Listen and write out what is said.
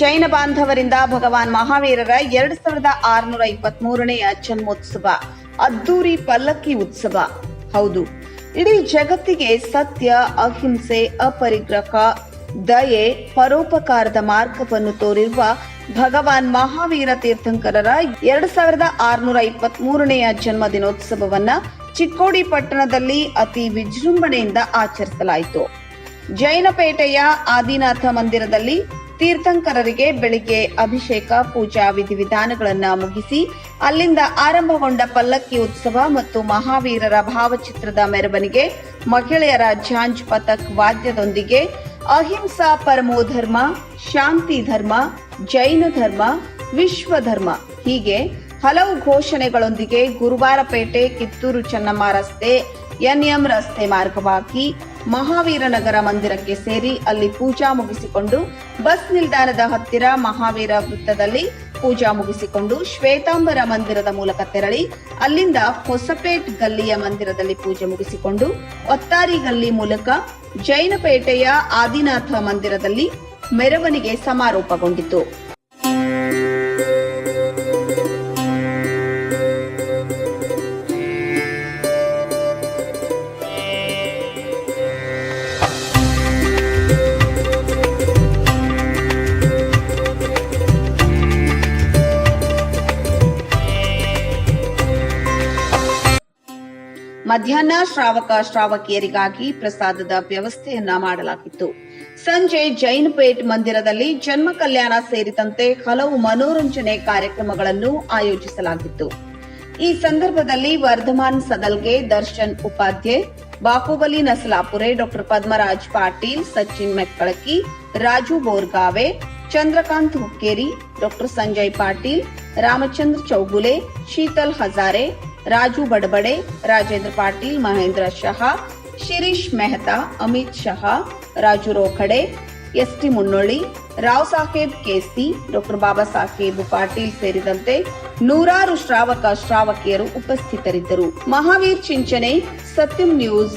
ಜೈನ ಬಾಂಧವರಿಂದ ಭಗವಾನ್ ಮಹಾವೀರರ ಎರಡ್ ಸಾವಿರದ ಆರುನೂರ ಇಪ್ಪತ್ತ್ ಮೂರನೆಯ ಜನ್ಮೋತ್ಸವ, ಅದ್ದೂರಿ ಪಲ್ಲಕ್ಕಿ ಉತ್ಸವ. ಹೌದು, ಇಡೀ ಜಗತ್ತಿಗೆ ಸತ್ಯ, ಅಹಿಂಸೆ ಅಪರಿಗ್ರಹ ದಯೆ, ಪರೋಪಕಾರದ ಮಾರ್ಗವನ್ನು ತೋರಿರುವ ಭಗವಾನ್ ಮಹಾವೀರ ತೀರ್ಥಂಕರರ ಎರಡ್ ಸಾವಿರದ ಆರುನೂರ ಇಪ್ಪತ್ತ್ ಮೂರನೆಯ ಜನ್ಮ ದಿನೋತ್ಸವವನ್ನ ಚಿಕ್ಕೋಡಿ ಪಟ್ಟಣದಲ್ಲಿ ಅತಿ ವಿಜೃಂಭಣೆಯಿಂದ ಆಚರಿಸಲಾಯಿತು. ಜೈನಪೇಟೆಯ ಆದಿನಾಥ ಮಂದಿರದಲ್ಲಿ ತೀರ್ಥಂಕರರಿಗೆ ಬೆಳಿಗ್ಗೆ ಅಭಿಷೇಕ, ಪೂಜಾ ವಿಧಿವಿಧಾನಗಳನ್ನು ಮುಗಿಸಿ ಅಲ್ಲಿಂದ ಆರಂಭಗೊಂಡ ಪಲ್ಲಕ್ಕಿ ಉತ್ಸವ ಮತ್ತು ಮಹಾವೀರರ ಭಾವಚಿತ್ರದ ಮೆರವಣಿಗೆ ಮಹಿಳೆಯರ ಝಾಂಜ್ ಪಥಕ್ ವಾದ್ಯದೊಂದಿಗೆ ಅಹಿಂಸಾ ಪರಮೋ ಧರ್ಮ ಶಾಂತಿ ಧರ್ಮ, ಜೈನ ಧರ್ಮ, ವಿಶ್ವ ಧರ್ಮ. ಹೀಗೆ ಹಲವು ಘೋಷಣೆಗಳೊಂದಿಗೆ ಗುರುವಾರಪೇಟೆ ಕಿತ್ತೂರು ಚೆನ್ನಮ್ಮ ರಸ್ತೆ ಎನ್ಎಂ ರಸ್ತೆ ಮಾರ್ಗವಾಗಿ ಮಹಾವೀರ ನಗರ ಮಂದಿರಕ್ಕೆ ಸೇರಿ ಅಲ್ಲಿ ಪೂಜಾ ಮುಗಿಸಿಕೊಂಡು ಬಸ್ ನಿಲ್ದಾಣದ ಹತ್ತಿರ ಮಹಾವೀರ ವೃತ್ತದಲ್ಲಿ ಪೂಜಾ ಮುಗಿಸಿಕೊಂಡು ಶ್ವೇತಾಂಬರ ಮಂದಿರದ ಮೂಲಕ ತೆರಳಿ ಅಲ್ಲಿಂದ ಹೊಸಪೇಟ್ ಗಲ್ಲಿಯ ಮಂದಿರದಲ್ಲಿ ಪೂಜೆ ಮುಗಿಸಿಕೊಂಡು ಒತ್ತಾರಿ ಗಲ್ಲಿ ಮೂಲಕ ಜೈನಪೇಟೆಯ ಆದಿನಾಥ ಮಂದಿರದಲ್ಲಿ ಮೆರವಣಿಗೆ ಸಮಾರೋಪಗೊಂಡಿತು. ಮಧ್ಯಾಹ್ನ ಶ್ರಾವಕ ಶ್ರಾವಕಿಯರಿಗಾಗಿ ಪ್ರಸಾದದ ವ್ಯವಸ್ಥೆಯನ್ನ ಮಾಡಲಾಗಿತ್ತು. ಸಂಜೆ ಜೈನಪೇಟ್ ಮಂದಿರದಲ್ಲಿ ಜನ್ಮ ಕಲ್ಯಾಣ ಸೇರಿದಂತೆ ಹಲವು ಮನೋರಂಜನೆ ಕಾರ್ಯಕ್ರಮಗಳನ್ನು ಆಯೋಜಿಸಲಾಗಿತ್ತು. ಈ ಸಂದರ್ಭದಲ್ಲಿ Vardhaman Sadalge Darshan Upadhyay, Bahubali Nasalapure doctor Padmaraj Patil, Sachin Mekkalaki Raju Borgave, Chandrakant Hukkeri doctor Sanjay Patil, Ramachandra Chougule, Sheetal Hazare Raju Badabade, Rajendra Patil, Mahendra Shaha Shirish Mehta, Amit Shaha, Raju Rokhade S T Munnolli Rao Saheb KC, doctor Baba Saheb Patil ಸೇರಿದಂತೆ ನೂರಾರು ಶ್ರಾವಕ ಶ್ರಾವಕಿಯರು ಉಪಸ್ಥಿತರಿದ್ದರು. ಮಹಾವೀರ್ ಚಿಂಚನೆ ಸತ್ಯಂ news